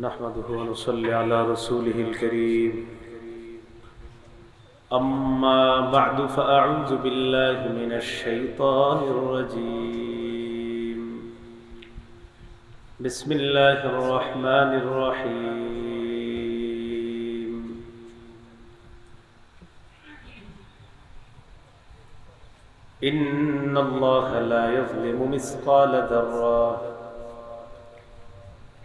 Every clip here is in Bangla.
نحمده ونصلي على رسوله الكريم. أما بعد فأعوذ بالله من الشيطان الرجيم. بسم الله الرحمن الرحيم. إن الله لا يظلم مثقال ذرة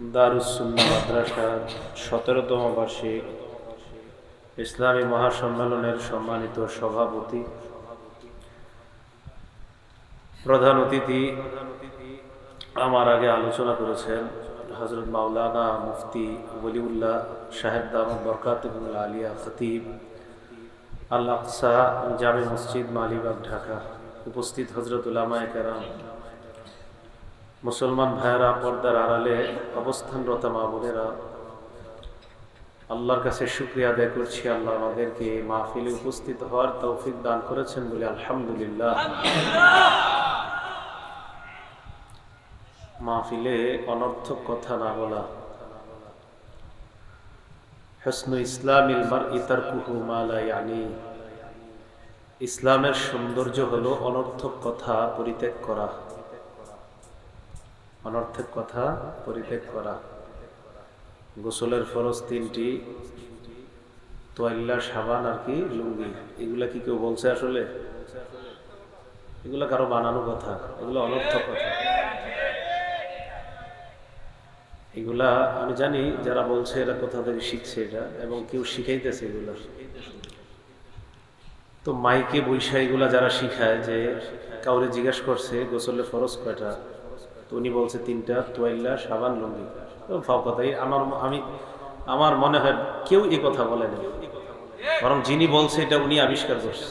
দারুসুন্না মাদ্রাসার সতেরোতম বার্ষিক ইসলামী মহাসম্মেলনের সম্মানিত সভাপতি, প্রধান অতিথি আমার আগে আলোচনা করেছেন হজরত মাওলানা মুফতি ওলিউল্লাহ সাহেব দামদ বরকাতুল্লাহ আলিয়া খতিব আল আকসা জামে মসজিদ মালিবাগ, ঢাকা। উপস্থিত হজরত উলামায় কেরাম মুসলমান ভাইয়েরা, পর্দার আড়ালে অবস্থানরত মা বোনেরা, আল্লাহর কাছে শুক্রিয়া আদায় করছি। আল্লাহ আমাদেরকে মাহফিলে উপস্থিত হওয়ার তৌফিক দান করেছেন বলে আলহামদুলিল্লাহ। মাহফিলে অনর্থক কথা না বলা। হসনু ইসলাম মার ইতার কুহু মালা ইয়ানি। ইসলামের সৌন্দর্য হলো অনর্থক কথা পরিত্যাগ করা। অনর্থক কথা পরিত্যাগ করা। গোসলের ফরজ তিনটি, তোয়াল্লা, সাবান আর কি লুঙ্গি। এগুলা কি কেউ বলছে আসলে? এগুলা কারও বানানো কথা, এগুলো অনর্থক কথা। এগুলা আমি জানি যারা বলছে, এরা কোথা থেকে শিখছে এটা, এবং কেউ শিখাইতেছে এগুলা। তো মাইকে বৈশা এগুলা যারা শিখায় যে কাউরে জিজ্ঞেস করছে, গোসলে ফরজ কয়টা? উনি বলছে তিনটা, তোয়াইল্লা, সাবান, লুঙ্গি। ফাও আমার আমি, আমার মনে হয় কেউ এই কথা বলেনি বরং যিনি বলছে এটা উনি আবিষ্কার করছে।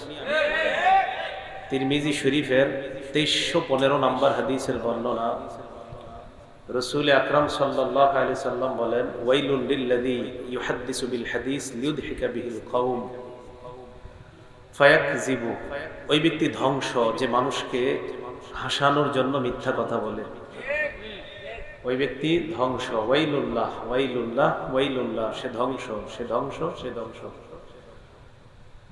তিরমিজি শরীফের তেইশশো পনেরো নম্বর হাদিসের বর্ণনা রসুল আকরাম সাল্লাহ আলি সাল্লাম বলেন ওয়াইলুল্লিল্লাদি ইউহাদ্দিসু বিল হাদিস লিউদহিকা বিহিল কওম ফায়াক জিবু ওই ব্যক্তি ধ্বংস, যে মানুষকে হাসানোর জন্য মিথ্যা কথা বলে। ওই ব্যক্তি ধ্বংস, ওয়াইলুল্লাহ ওয়াইলুল্লাহ ওয়াইলুল্লাহ, সে ধ্বংস সে ধ্বংস সে ধ্বংস।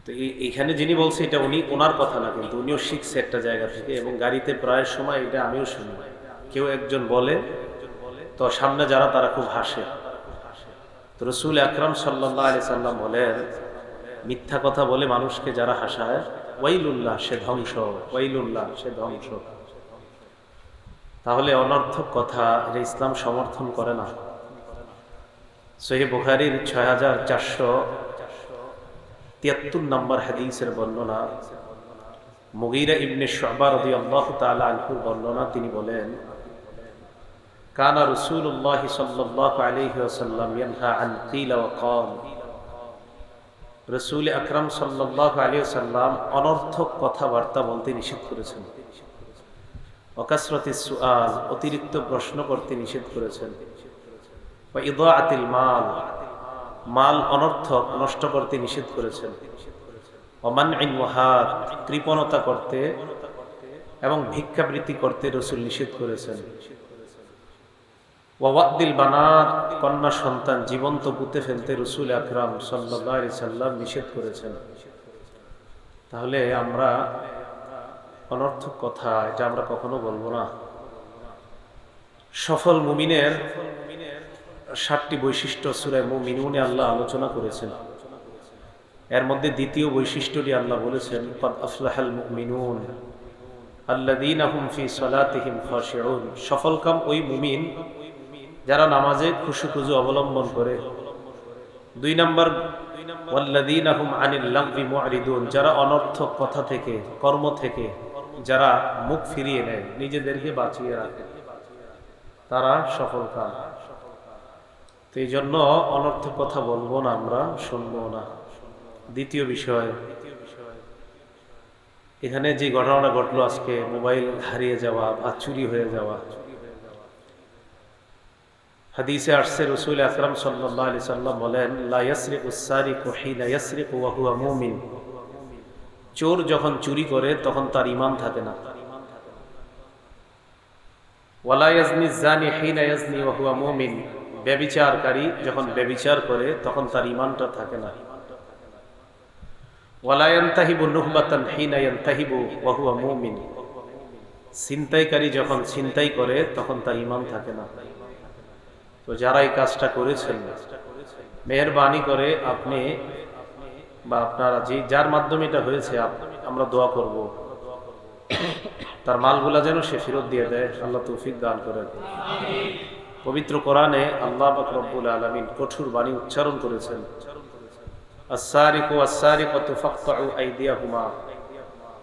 তো এইখানে যিনি বলছে এটা উনি ওনার কথা না, কিন্তু উনিও শিখছে একটা জায়গা থেকে এবং গাড়িতে প্রায় সময় এটা আমিও শুনি। কেউ একজন বলে, তো সামনে যারা তারা খুব হাসে। তো রসুল আকরাম সাল্লাহ আলি সাল্লাম বলেন, মিথ্যা কথা বলে মানুষকে যারা হাসায়, ওয়াইলুল্লাহ সে ধ্বংস, ওয়াইলুল্লাহ সে ধ্বংস। তাহলে অনর্থক কথা, এটা ইসলাম সমর্থন করে না। সহি বুখারির ছয় হাজার চারশো তিয়াত্তর নম্বর হাদিসের বর্ণনা, মুগিরা ইবনে শবার আল্লাহ তালা আনহুর বর্ণনা, তিনি বলেন, কানা রসুল্লাহ সাল্লাহ আলহি আসাল্লাম ইয়ানহা আন কিলা কাল রসুল আকরাম সাল্লাহ আলী সাল্লাম অনর্থক কথাবার্তা বলতে নিষেধ করেছেন। অকাসরতি সুআল, অতিরিক্ত প্রশ্ন করতে নিষেধ করেছেন। ইদাতিল মাল মাল অনর্থক নষ্ট করতে নিষেধ করেছেন। অমান কৃপণতা করতে এবং ভিক্ষাবৃত্তি করতে রসুল নিষেধ করেছেন। ওয়াদিল বানাত, কন্যা সন্তান জীবন্ত পুঁতে ফেলতে রসুল আকরাম সাল্লাহ সাল্লাম নিষেধ করেছেন। তাহলে আমরা অনর্থক কথা, এটা আমরা কখনো বলব না। সফল মুমিনের ষাটটি বৈশিষ্ট্য সুরায় মুমিনুনে আল্লাহ আলোচনা করেছেন। এর মধ্যে দ্বিতীয় বৈশিষ্ট্যটি আল্লাহ বলেছেন, কদ আফলাহাল মুমিনুন আল্লাযীনা হুম ফি সালাতিহিম খাশিউন। সফলকাম ওই মুমিন যারা নামাজে খুশু খুজু অবলম্বন করে। দুই নম্বর, ওয়াল্লাযীনা হুম আনিল লাগবি মুআরিদুন। যারা অনর্থক কথা থেকে, কর্ম থেকে যারা মুখ ফিরিয়ে নেয়, নিজেদেরকে বাঁচিয়ে রাখে, তারা সফল কাম তো এই জন্য অনর্থক কথা বলব না আমরা, শুনব না। দ্বিতীয় বিষয়, এখানে যে ঘটনাটা ঘটলো আজকে, মোবাইল হারিয়ে যাওয়া বা চুরি হয়ে যাওয়া। হাদিসে আসছে, রসুল আকরাম সাল্লাহ আলি সাল্লাম বলেন লাইয়াসরি উসারি কোহি লাইয়াসরি ওয়াহুয়া মুমিন। চোর যখন চুরি করে, তখন তার ইমান থাকে না। ব্যবিচারকারী যখন ব্যবিচার করে, তখন তার ইমানটা থাকে না। ছিনতাইকারী যখন ছিনতাই করে, তখন তার ইমান থাকে না। তো যারা এই কাজটা করেছেন, মেহরবানি করে আপনি বা আপনারা যে, যার মাধ্যমে এটা হয়েছে আমরা দোয়া করব। তার মালগুলা যেন সে ফেরত দিয়ে দেয়। আল্লাহ তৌফিক দান করেন। পবিত্র কোরআনে আল্লাহ রব্বুল আলামিন কঠোর বাণী উচ্চারণ করেছেন।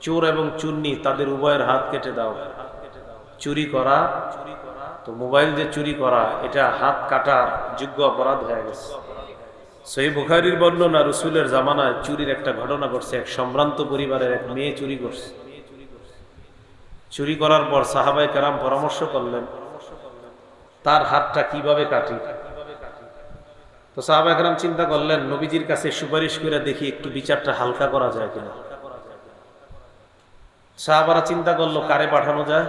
চোর এবং চুন্নি তাদের উভয়ের হাত কেটে দাও। চুরি করা, তো মোবাইল যে চুরি করা, এটা হাত কাটার যোগ্য অপরাধ হয়ে গেছে। সহি বুখারির বর্ণনা রসুলের জামানায় চুরির একটা ঘটনা ঘটছে। এক সম্ভ্রান্ত পরিবারের এক মেয়ে চুরি করছে। চুরি করার পর সাহাবাই কারাম পরামর্শ করলেন, তার হাতটা কীভাবে কাটি? তো সাহাবাই কারাম চিন্তা করলেন, নবীজির কাছে সুপারিশ করে দেখি একটু বিচারটা হালকা করা যায় কিনা? সাহাবারা চিন্তা করল, কারে পাঠানো যায়?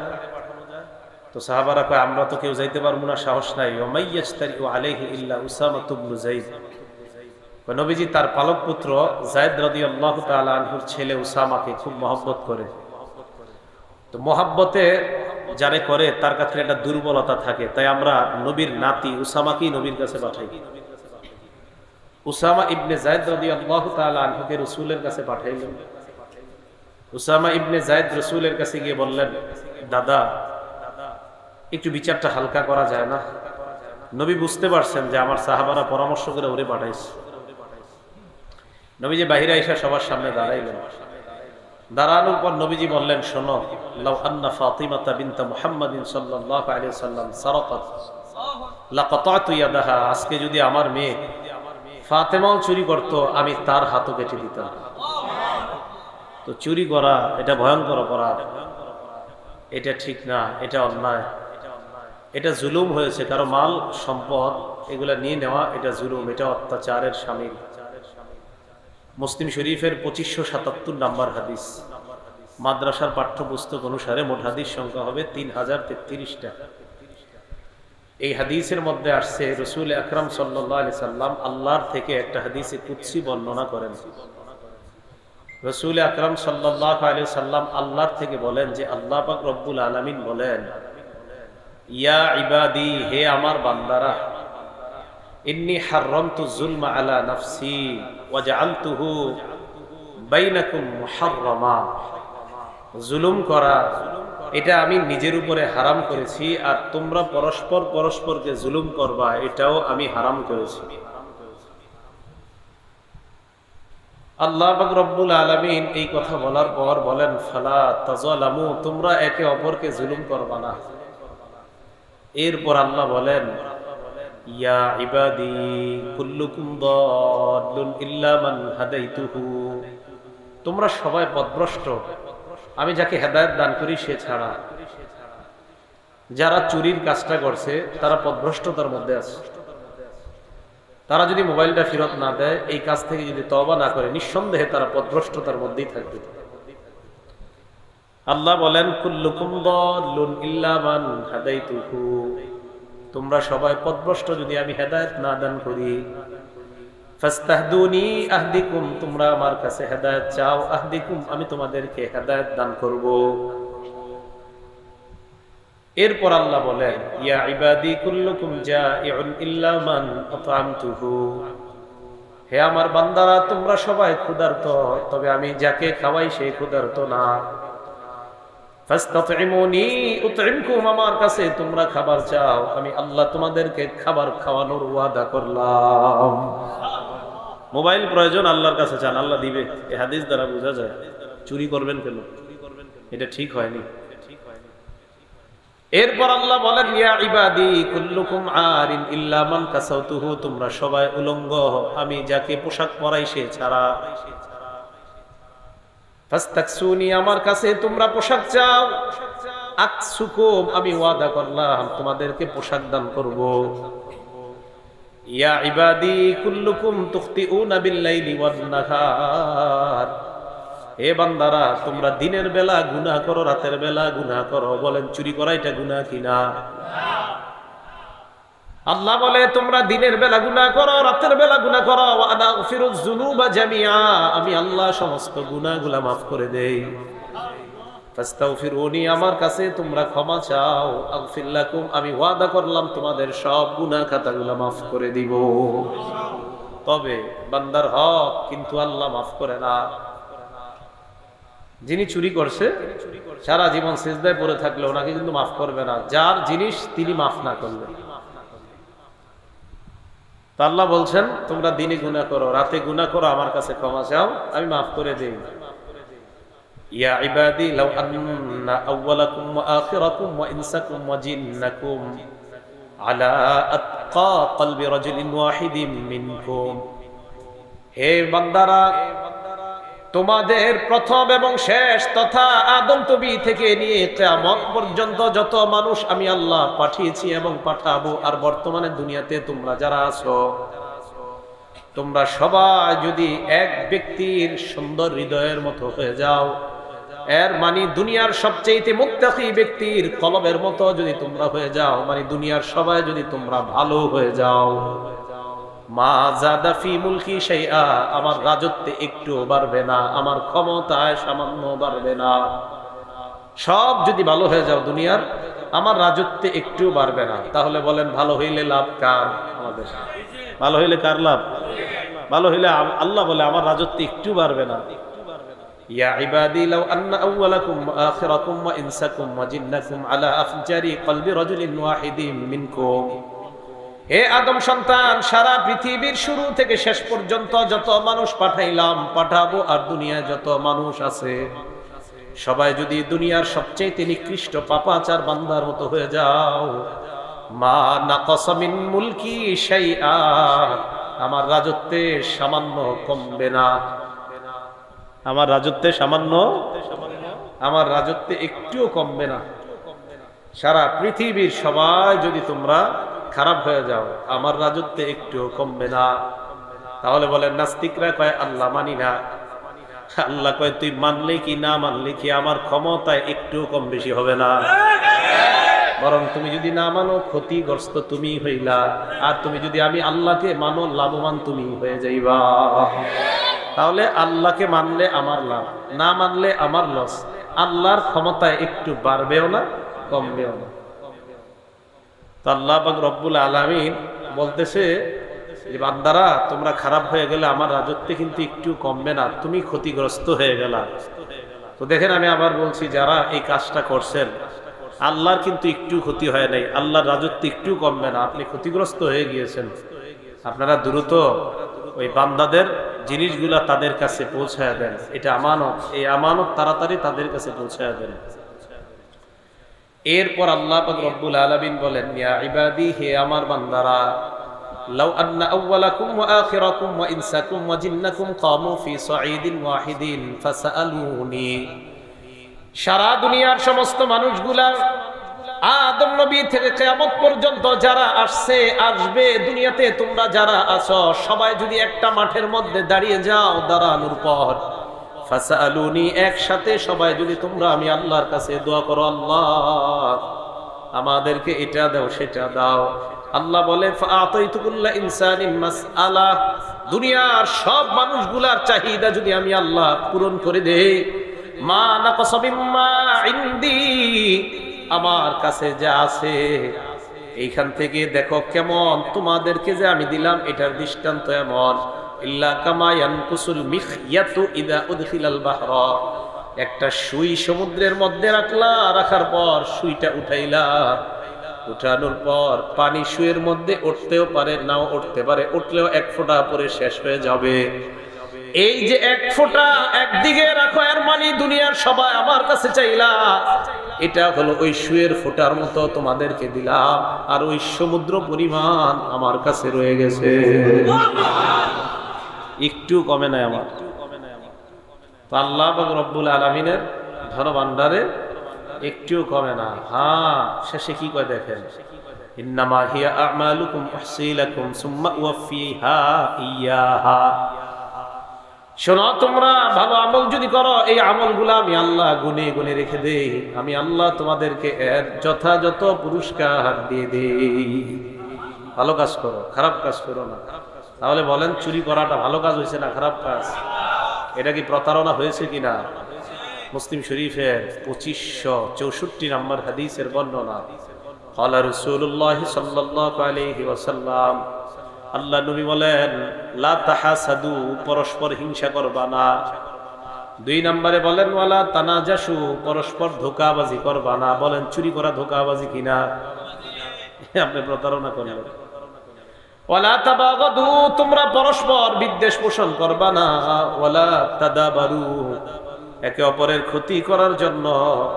তো সাহাবারা কয়, আমরা তো কেউ যাইতে পারব না, সাহস নাই। ওমাইয়াস্তারি ও আলাইহি ইল্লা উসামা তুবনু কয় নবীজি তার পালক পুত্র জায়দ রাদিয়াল্লাহু তাআলা আনহুর ছেলে উসামাকে খুব মহব্বত করে। তো মহাব্বতে যারে করে, তার কাছে একটা দুর্বলতা থাকে। তাই আমরা নবীর নাতি উসামাকেই নবীর কাছে পাঠাই। উসামা ইবনে জায়দ রাদিয়াল্লাহু তাআলা আনহুকে রাসূলের কাছে পাঠাইলেন উসামা ইবনে জায়দ রাসূলের কাছে গিয়ে বললেন, দাদা, একটু বিচারটা হালকা করা যায় না? নবী বুঝতে পারছেন যে আমার সাহাবারা পরামর্শ করে ওরে পাঠাইছে। নবীজি বাহিরে এসে সবার সামনে দাঁড়াইলেন। দাঁড়ানোর পর নবীজি বললেন, শোনো, লাউ আন্না ফাতিমাতা বিনতা মুহাম্মাদিন সাল্লাল্লাহু আলাইহি সাল্লাম সারাকাত। লাকাতাতু ইয়াদাহা, আজকে যদি আমার মেয়ে ফাতেমাও চুরি করত, আমি তার হাতও কেটে দিতাম। তো চুরি করা, এটা ভয়ঙ্কর অপরাধ। এটা ঠিক না, এটা অন্যায়। এটা জুলুম হয়েছে, কারও মাল, সম্পদ, এগুলা নিয়ে নেওয়া, এটা জুলুম, এটা অত্যাচারের সামিল। মুসলিম শরীফের পঁচিশশো সাতাত্তর নাম্বার হাদিস। মাদ্রাসার পাঠ্যপুস্তক অনুসারে মোট হাদিস সংখ্যা হবে তিন হাজার তেত্রিশটা। এই হাদিসের মধ্যে আসছে, রসুল আকরাম সাল্লি সাল্লাম আল্লাহর থেকে একটা হাদিসে কুৎসি বর্ণনা করেন। রসুল আকরাম সাল্লাহ আলি সাল্লাম আল্লাহর থেকে বলেন যে, আল্লাহ পাক রব্বুল আলমিন বলেন, ইয়া ইবাদি, হে আমার বান্দারা ইন্নি হাররামতু আলা নাফসি ওয়া জাআলতুহু বাইনাকুম মুহাররামা। জুলুম করা, এটা আমি নিজের উপরে হারাম করেছি আর তোমরা পরস্পর পরস্পরকে জুলুম করবা, এটাও আমি হারাম করেছি। আল্লাহ রব্বুল আলামিন এই কথা বলার পর বলেন, ফালা তাজালামু তোমরা একে অপরকে জুলুম করবা না। এরপর আল্লাহ বলেন ইয়া ইবাদি কুল্লুকুম দাল্লুন ইল্লা মান হাদাইতুহু। তোমরা সবাই পথভ্রষ্ট আমি যাকে হেদায়েত দান করি, সে ছাড়া। যারা চুরির কাজটা করছে, তারা পথভ্রষ্টতার মধ্যে আছে। তারা যদি মোবাইলটা ফেরত না দেয়, এই কাজ থেকে যদি তবা না করে, নিঃসন্দেহে তারা পথভ্রষ্টতার মধ্যেই থাকবে। আল্লাহ বলেন, কুল্লুকুম দাল্লুন ইল্লা মান হাদাইতুহু। তোমরা সবাই পথভ্রষ্ট যদি আমি হেদায়েত না দান করি। তোমরা আমার কাছে হেদায়েত চাও, আহদিকুম, আমি তোমাদেরকে হেদায়েত দান করব। এরপর আল্লাহ বলেন, ইয়া ইবাদি কুল্লুকুম জাইউন ইল্লা হে আমার বান্দারা, তোমরা সবাই ক্ষুধার্ত, তবে আমি যাকে খাওয়াই সেই ক্ষুধার্ত না। আমার কাছে, তোমরা খাবার চাও। আমি আল্লাহ তোমাদেরকে খাবার খাওয়ানোর ওয়াদা করলাম। মোবাইল প্রয়োজন, আল্লাহর কাছে চান, আল্লাহ দিবে। এই হাদিস দ্বারা বোঝা যায়, চুরি করবেন কেন? এটা ঠিক হয়নি। এরপর আল্লাহ বলেন আরিন ইল্লা মান কাসাউতুহু তোমরা সবাই উলঙ্গ আমি যাকে পোশাক পরাই সে ছাড়া ফাস্তাকসুনি আমার কাছে, তোমরা পোশাক চাও। আকসুকুম, আমি ওয়াদা করলাম, তোমাদেরকে পোশাক দান করব। ইয়া ইবাদি কুল্লুকুম তুখতিউনা বিল্লাইলি ওয়ান নাহার হে বান্দারা, তোমরা দিনের বেলা গুনাহ করো, রাতের বেলা গুনাহ করো। বলেন, চুরি করা এটা গুনাহ কিনা? আল্লাহ বলে, তোমরা দিনের বেলা গুনাহ করো, রাতের বেলা গুনাহ করো। যুনুবা আমি আল্লাহ সমস্ত গুনাহগুলো মাফ করে দেই। আমার কাছে তোমরা ক্ষমা চাও। আমি ওয়াদা করলাম, তোমাদের সব খাতাগুলো মাফ করে দিব। তবে বান্দার হক কিন্তু আল্লাহ মাফ করে না। যিনি চুরি করছে, সারা জীবন সেজদায় পড়ে থাকলে ওনাকে কিন্তু মাফ করবে না। যার জিনিস তিনি মাফ না করলে। তা আল্লাহ বলছেন, তোমরা দিনে গুণা করো, রাতে গুণা করো, আমার কাছে ক্ষমা চাও, আমি মাফ করে দিই। ইয়া ইবাদি, লাউ আন্না আউওয়ালাকুম ওয়া আখিরাকুম ওয়া ইনসাকুম মিনকুম। হে বান্দারা তোমাদের প্রথম এবং শেষ তথা আদম তবি থেকে নিয়ে কেয়ামত পর্যন্ত যত মানুষ আমি আল্লাহ পাঠিয়েছি এবং পাঠাবো, আর বর্তমানে দুনিয়াতে তোমরা যারা আছো, তোমরা সবাই যদি এক ব্যক্তির সুন্দর হৃদয়ের মতো হয়ে যাও, এর মানে দুনিয়ার সবচেয়ে মুক্তাকি ব্যক্তির কলবের মতো যদি তোমরা হয়ে যাও মানে দুনিয়ার সবাই যদি তোমরা ভালো হয়ে যাও। আমার রাজত্বে একটু বাড়বে না, আমার ক্ষমতায় সামান্য বাড়বে না। সব যদি ভালো হয়ে যাও দুনিয়ার, আমার রাজত্বে একটু বাড়বে না। তাহলে বলেন, ভালো হইলে লাভ কার আমাদের? ভালো হইলে কার লাভ? ভালো হইলে আল্লাহ বলে, আমার রাজত্বে একটু বাড়বে না। ওয়া জিন্নাকুম আলা আফজারি কলবি হে আদম সন্তান, সারা পৃথিবীর শুরু থেকে শেষ পর্যন্ত যত মানুষ পাঠাইলাম, পাঠাবো আর দুনিয়ায় যত মানুষ আছে। সবাই যদি দুনিয়ার সবচেয়ে নিকৃষ্ট পাপাচার বান্দার মতো হয়ে যাও, মা নাকসমিন মুলকি শাইআ, আমার রাজত্বে সামান্য কমবে না। আমার রাজত্বে সামান্য, আমার রাজত্বে একটুও কমবে না। সারা পৃথিবীর সবাই যদি তোমরা খারাপ হয়ে যাও, আমার রাজত্বে একটু কমবে না। তাহলে বলেন, নাস্তিকরা কয়, আল্লাহ মানি না। আল্লাহ কয়, তুই মানলে কি না মানলে কি আমার ক্ষমতায় একটু কম বেশি হবে না। বরং তুমি যদি না মানো, ক্ষতিগ্রস্ত তুমি হইলা। আর তুমি যদি আমি আল্লাহকে মানো, লাভবান তুমি হয়ে যাইবা। তাহলে আল্লাহকে মানলে আমার লাভ, না মানলে আমার লস। আল্লাহর ক্ষমতায় একটু বাড়বেও না, কমবেও না। আল্লাহ পাক রব্বুল আলামিন বলতেছে যে, বান্দারা, তোমরা খারাপ হয়ে গেলে আমার রাজত্বে কিন্তু একটু কমবে না, তুমি ক্ষতিগ্রস্ত হয়ে গেলা। তো দেখেন, আমি আবার বলছি, যারা এই কাজটা করছেন, আল্লাহর কিন্তু একটু ক্ষতি হয় নাই, আল্লাহর রাজত্ব একটু কমবে না, আপনি ক্ষতিগ্রস্ত হয়ে গিয়েছেন। আপনারা দ্রুত ওই বান্দাদের জিনিসগুলা তাদের কাছে পৌঁছায় দেন, এটা আমানত, এই আমানত তাড়াতাড়ি তাদের কাছে পৌঁছায় দেন। এরপর আল্লাহ রব্বুল আলামিন বলেন ইবাদি, হে আমার বান্দারা ওয়া আখিরাকুম ওয়া ইনসাকুম ওয়া জিন্নাকুম কামু ফি সাঈদিন ওয়াহিদিন ফাসআলুনি। সারা দুনিয়ার সমস্ত মানুষগুলা আদম নবী থেকে কিয়ামত পর্যন্ত যারা আসছে, আসবে, দুনিয়াতে তোমরা যারা আছো, সবাই যদি একটা মাঠের মধ্যে দাঁড়িয়ে যাও, দাঁড়ানোর পর ফাসালুনি একসাথে সবাই, যদি তোমরা আমি আল্লাহর কাছে দোয়া করো, আল্লাহ, আমাদেরকে এটা দাও, সেটা দাও। আল্লাহ বলে দুনিয়ার সব মানুষগুলার চাহিদা যদি আমি আল্লাহ পূরণ করে দেই, মা ইনদি। আমার কাছে যা আছে, এইখান থেকে দেখো কেমন তোমাদেরকে যে আমি দিলাম, এটার দৃষ্টান্ত এমন। একটা সুই সমুদ্রের মধ্যে রাখলা, রাখার পর সুইটা উঠাইলা। উঠানোর পর পানি সুয়ের মধ্যে উঠতেও পারে, নাও উঠতে পারে, উঠলেও এক ফোঁটা পরে শেষ হয়ে যাবে। এই যে এক ফোঁটা একদিকে রাখো, এর মানে দুনিয়ার সবাই আমার কাছে চাইলা। এটা হলো ওই সুয়ের ফোঁটার মতো তোমাদেরকে দিলাম। আর ওই সমুদ্র পরিমাণ আমার কাছে রয়ে গেছে। একটু কমে নাই আমার। তো আল্লাহ রব্বুল আলমিনের ধনভাণ্ডারে একটুও কমে না। হ্যাঁ শেষে কি কয় দেখেন? শোনো, তোমরা ভালো আমল যদি করো, এই আমলগুলো আমি আল্লাহ গুনে গুনে রেখে দেই। আমি আল্লাহ তোমাদেরকে এর যথাযথ পুরস্কার দিয়ে দেই। ভালো কাজ করো, খারাপ কাজ করো না। তাহলে বলেন চুরি করাটা ভালো কাজ হয়েছে না খারাপ কাজ? এটা কি প্রতারণা হয়েছে কি না মুসলিম শরীফের পঁচিশশো চৌষট্টি নম্বর হাদিসের বর্ণনা। হলা রসুল্লাহ সাল্লাহ ওসাল্লাম আল্লাহ নবী বলেন, লা তাহা সাধু পরস্পর হিংসা করবানা দুই নম্বরে বলেন, ওয়ালা তানাজাসু, পরস্পর ধোকাবাজি করবানা বলেন, চুরি করা ধোকাবাজি কিনা? আপনি প্রতারণা করেন ওয়ালা তাবাগাদু, তোমরা পরস্পর বিদ্বেষ পোষণ করবা না। ওয়ালা তাদাবারু, একে অপরের ক্ষতি করার জন্য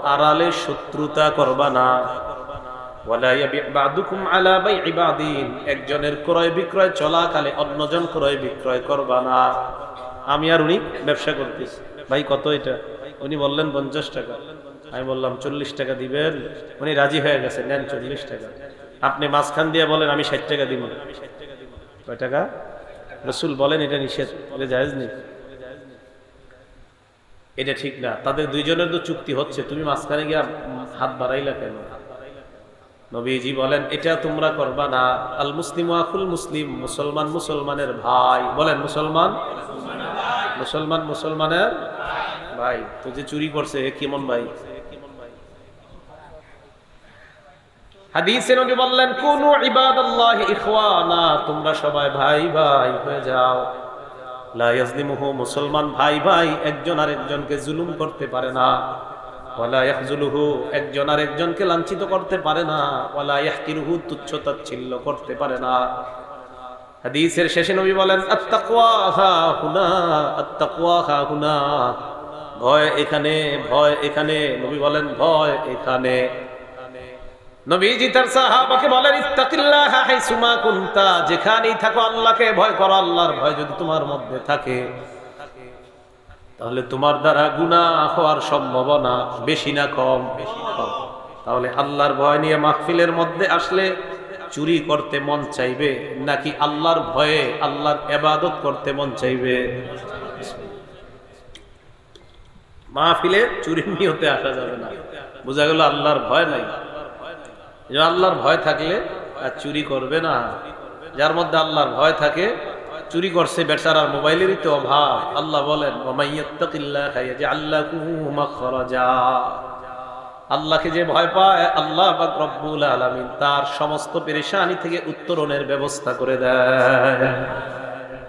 আড়ালে শত্রুতা করবা না। একজনের ক্রয় বিক্রয় চলাকালে অন্যজন ক্রয় বিক্রয় করবা না। আমি আর উনি ব্যবসা করতেছি। ভাই, কত এটা? উনি বললেন পঞ্চাশ টাকা। আমি বললাম, চল্লিশ টাকা দিবেন? উনি রাজি হয়ে গেছে, নেন চল্লিশ টাকা। আপনি মাঝখান দিয়ে বলেন, আমি ষাট টাকা দিব। কয় টাকা? রসুল বলেন, এটা নিষেধ জায়েজ নেই। এটা ঠিক না। তাদের দুইজনের তো চুক্তি হচ্ছে। তুমি মাঝখানে গিয়ে হাত বাড়াইলা কেন? নবীজি বলেন, এটা তোমরা করবা না। আল মুসলিম মুসলিম, মুসলমান মুসলমানের ভাই। বলেন, মুসলমান মুসলমান মুসলমানের ভাই। তো যে চুরি করছে কেমন ভাই? হাদিসে নবী বললেন, কোন ইবাদাল্লাহ ইখওয়ানা। তোমরা সবাই ভাই ভাই হয়ে যাও। লা ইয়াজলিমুহু মুসলমান ভাই ভাই, একজন আরেকজনকে জুলুম করতে পারে না। ওয়ালা ইয়াহজুলুহু একজন আরেকজনকে লাঞ্ছিত করতে পারে না। ওয়ালা ইয়াহকিরুহু তুচ্ছ তাচ্ছিল্য করতে পারে না। হাদিসের শেষে নবী বলেন, আত্তাকওয়া হা হুনা, আত্তাকওয়া হা হুনা। ভয় এখানে ভয় এখানে। নবী বলেন, ভয় এখানে। নবীজি তার সাহাবাকে বলেন, ইত্তাকিল্লাহ হাইসুমা কুনতা যেখানেই থাকো আল্লাহকে ভয় করো, আল্লাহর ভয় যদি তোমার মধ্যে থাকে, তাহলে তোমার দ্বারা গুনাহ হওয়ার সম্ভাবনা বেশি না কম। তাহলে আল্লাহর ভয় নিয়ে মাহফিলের মধ্যে আসলে চুরি করতে মন চাইবে, নাকি আল্লাহর ভয়ে আল্লাহর এবাদত করতে মন চাইবে? মাহফিলে চুরির নিয়তে আসা যাবে না। বোঝা গেল আল্লাহর ভয় নাই। আল্লাহর ভয় থাকলে আর চুরি করবে না। যার মধ্যে আল্লাহর ভয় থাকে, চুরি করছে বেচারার মোবাইলেরই তো অভাব। আল্লাহ বলেন আল্লাহকে যে ভয় পায়, আল্লাহ বা রব্বুল আলমিন তার সমস্ত পেরেশানি থেকে উত্তরণের ব্যবস্থা করে দেয়।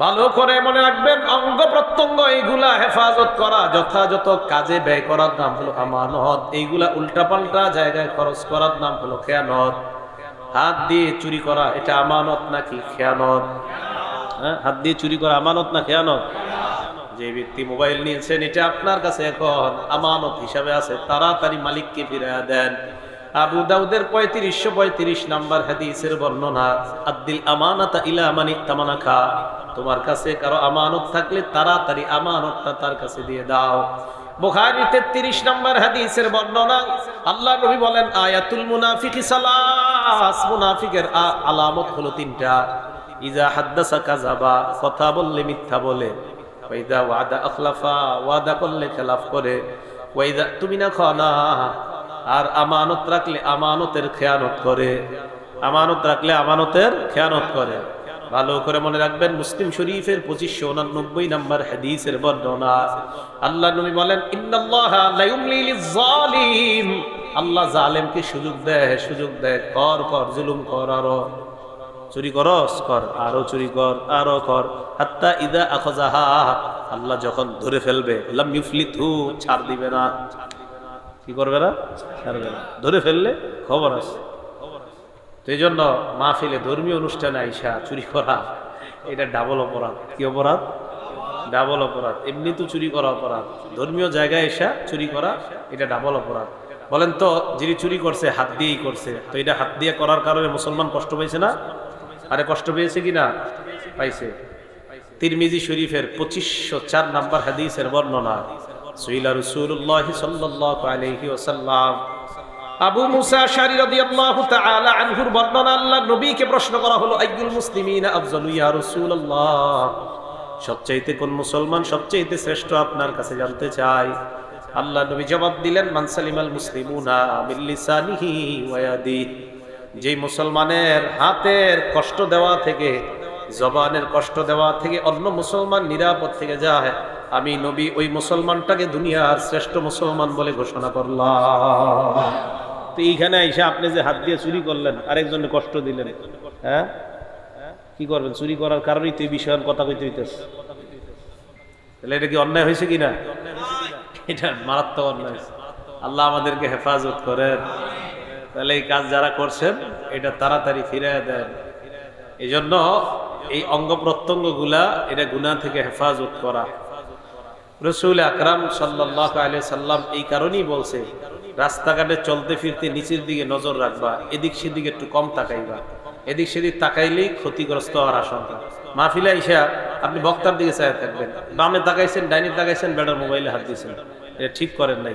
ভালো করে মনে রাখবেন, অঙ্গ প্রত্যঙ্গ এইগুলা হেফাজত করা, যথাযথ কাজে ব্যয় করার নাম হলো আমানত। এইগুলা উল্টাপাল্টা জায়গায় খরচ করার নাম হলো খেয়ানত। হাত দিয়ে চুরি করা, এটা আমানত নাকি খেয়ানত? হ্যাঁ হাত দিয়ে চুরি করা আমানত না খেয়ানত? যে ব্যক্তি মোবাইল নিয়েছেন, এটা আপনার কাছে এখন আমানত হিসাবে আছে। তাড়াতাড়ি মালিককে ফিরে দেন। আবু দাউদের পঁয়ত্রিশশো পঁয়ত্রিশ নাম্বার হাদিসের বর্ণনা আব্দিল আমানাতা ইলা মানি তামানা খা তোমার কাছে কারও আমানত থাকলে তাড়াতাড়ি আমানতটা তার কাছে দিয়ে দাও। বুখারী 33 নম্বর হাদিসের বর্ণনা, আল্লাহ নবী বলেন, আয়াতুল মুনাফিকি সালাস। মুনাফিকের আলামত হলো তিনটা। ইজা হাদ্দাসা কাজাবা কথা বললে মিথ্যা বলে। ওয়াইদা ওয়াদা আখলাফা। ওয়াদা করলে খেলাফ করে। ওয়াইদা তুমি না খানা আর আমানত রাখলে আমানতের খেয়ানত করে। আমানত রাখলে আমানতের খেয়ানত করে। ভালো করে মনে রাখবেন, মুসলিম শরীফের পঁচিশশো উনানব্বই নাম্বার হাদিসের বর্ণনা। আল্লাহ নবী বলেন আল্লাহ জালেমকে সুযোগ দেয় সুযোগ দেয়, কর কর, জুলুম কর, আরও চুরি করস, কর, আরও চুরি কর, আরও কর। হাত্তা ইদা আখজাহা, আল্লাহ যখন ধরে ফেলবে, লাম ইউফলিথু ছাড় দিবে না। কি করবে না? ছাড়বে না। ধরে ফেললে খবর আছে। তো এই জন্য মাহফিলে ধর্মীয় অনুষ্ঠানে আইসা চুরি করা, এটা ডাবল অপরাধ। কি অপরাধ? ডাবল অপরাধ। এমনি তো চুরি করা অপরাধ। ধর্মীয় জায়গায় এসা চুরি করা, এটা ডাবল অপরাধ। বলেন তো, যিনি চুরি করছে, হাত দিয়েই করছে। তো এটা হাত দিয়ে করার কারণে মুসলমান কষ্ট পেয়েছে না? আরে কষ্ট পেয়েছে কি না? পাইছে। তিরমিজি শরীফের পঁচিশশো চার নাম্বার হাদিসের বর্ণনা, সুইলা রসুল্লাহ সাল্লাহ আলহি ওসাল্লাম আবু মুসা শারি রাদিয়াল্লাহু তাআলা আনহুর বর্ণনা আল্লাহ নবীকে প্রশ্ন করা হলো, আইয়ুল মুসলিমিনা আফজালু ইয়া রাসূলুল্লাহ? সবচাইতে কোন মুসলমান সবচাইতে শ্রেষ্ঠ আপনার কাছে জানতে চাই? আল্লাহ নবী জবাব দিলেন, মান সালিমাল মুসলিমুনা মিন লিসানিহি ওয়া ইয়াদিহি যেই মুসলমানের হাতের কষ্ট দেওয়া থেকে, জবানের কষ্ট দেওয়া থেকে অন্য মুসলমান নিরাপদ থেকে যায়, আমি নবী ওই মুসলমানটাকে দুনিয়ার শ্রেষ্ঠ মুসলমান বলে ঘোষণা করলাম। তো এইখানে এসে আপনি যে হাত দিয়ে চুরি করলেন আরেকজনে কষ্ট দিলেন। হ্যাঁ? কি করবেন? চুরি করার কারণেই তো এই বিষয়ের কথা কইতে হইতেছে। তাহলে এটা কি অন্যায় হয়েছে কিনা? এটা মারাত্মক অন্যায় আল্লাহ আমাদেরকে হেফাজত করেন। তাহলে এই কাজ যারা করছেন, এটা তাড়াতাড়ি ফিরে দেন। এই জন্য এই অঙ্গ প্রত্যঙ্গগুলা এটা গুনা থেকে হেফাজত করা। রসুল আকরাম সাল্লাহ আলিয়া সাল্লাম এই কারণেই বলছে রাস্তাঘাটে চলতে ফিরতে নিচের দিকে নজর রাখবা, এদিক সেদিকে একটু কম তাকাইবা। এদিক সেদিক তাকাইলেই ক্ষতিগ্রস্ত হওয়ার আশঙ্কা। মাহফিলা ইসা আপনি বক্তার দিকে চায় থাকবেন। বামে তাকাইছেন, ডাইনে তাকাইছেন, বেটার মোবাইলে হাত দিয়েছেন। এটা ঠিক করেন নাই।